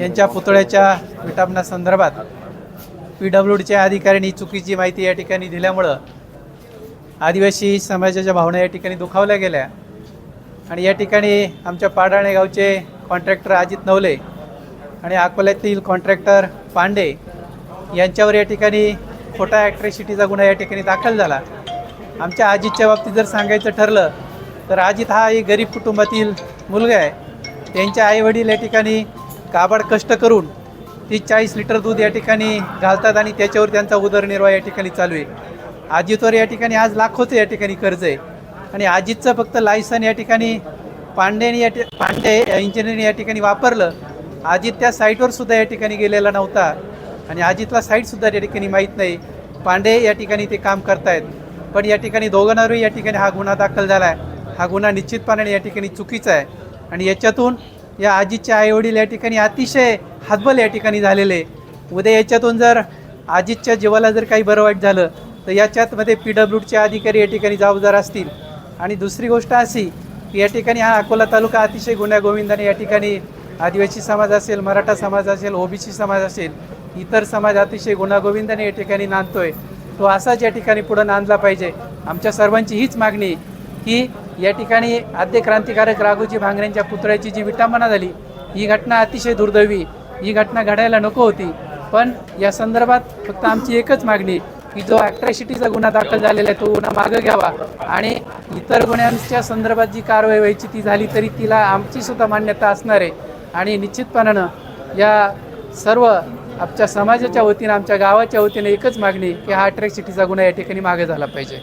यांच्या पुतळ्याच्या विटापनासंदर्भात P W डीच्या अधिकाऱ्यांनी चुकीची माहिती या ठिकाणी दिल्यामुळं आदिवासी समाजाच्या भावना या ठिकाणी दुखावल्या गेल्या. आणि या ठिकाणी आमच्या पाडाणे गावचे कॉन्ट्रॅक्टर अजित नवले आणि अकोल्यातील कॉन्ट्रॅक्टर पांडे यांच्यावर या ठिकाणी खोटा ॲक्ट्रेसिटीचा गुन्हा या ठिकाणी दाखल झाला. आमच्या अजितच्या बाबतीत जर सांगायचं ठरलं तर अजित हा एक गरीब कुटुंबातील मुलगा आहे. त्यांच्या आईवडील या ठिकाणी काबाड कष्ट करून ती चाळीस लिटर दूध या ठिकाणी घालतात आणि त्याच्यावर त्यांचा उदरनिर्वाह या ठिकाणी चालू आहे अजितवर या ठिकाणी आज लाखोचं या ठिकाणी कर्ज आहे आणि अजितचं फक्त लायसन या ठिकाणी पांडेने या ठि पांडे इंजिनिअरने या ठिकाणी वापरलं अजित त्या साईटवर सुद्धा या ठिकाणी गेलेला नव्हता आणि अजितला साईटसुद्धा या ठिकाणी माहीत नाही पांडे या ठिकाणी ते काम करतायत पण या ठिकाणी दोघांवरही या ठिकाणी हा गुन्हा दाखल झाला आहे हा गुन्हा निश्चितपणाने या ठिकाणी चुकीचा आहे आणि याच्यातून या आजीचे आईवडील या ठिकाणी अतिशय हातबल या ठिकाणी झालेले उद्या याच्यातून जर आजीच्या जीवाला जर काही बरं वाईट झालं तर याच्यातमध्ये पी डब्ल्यूडचे अधिकारी या ठिकाणी जबाबदार असतील. आणि दुसरी गोष्ट अशी की या ठिकाणी हा अकोला तालुका अतिशय गुण्यागोविंदाने या ठिकाणी आदिवासी समाज असेल मराठा समाज असेल ओबीसी समाज असेल इतर समाज अतिशय गुण्यागोविंदाने या ठिकाणी नांदतोय. तो असाच या ठिकाणी पुढं नांदला पाहिजे. आमच्या सर्वांची हीच मागणी की या ठिकाणी आद्य क्रांतिकारक राघोजी भांगरेंच्या पुतळ्याची जी विटांबना झाली ही घटना अतिशय दुर्दैवी. ही घटना घडायला नको होती. पण या संदर्भात फक्त आमची एकच मागणी की जो ॲट्रॅसिटीचा गुन्हा दाखल झालेला आहे तो गुन्हा मागं घ्यावा. आणि इतर गुन्ह्यांच्या संदर्भात जी कारवाई व्हायची ती झाली तरी तिला आमची सुद्धा मान्यता असणार आहे. आणि निश्चितपणानं या सर्व आमच्या समाजाच्या वतीनं आमच्या गावाच्या वतीनं एकच मागणी की हा अट्रॅसिटीचा गुन्हा या ठिकाणी मागे झाला पाहिजे.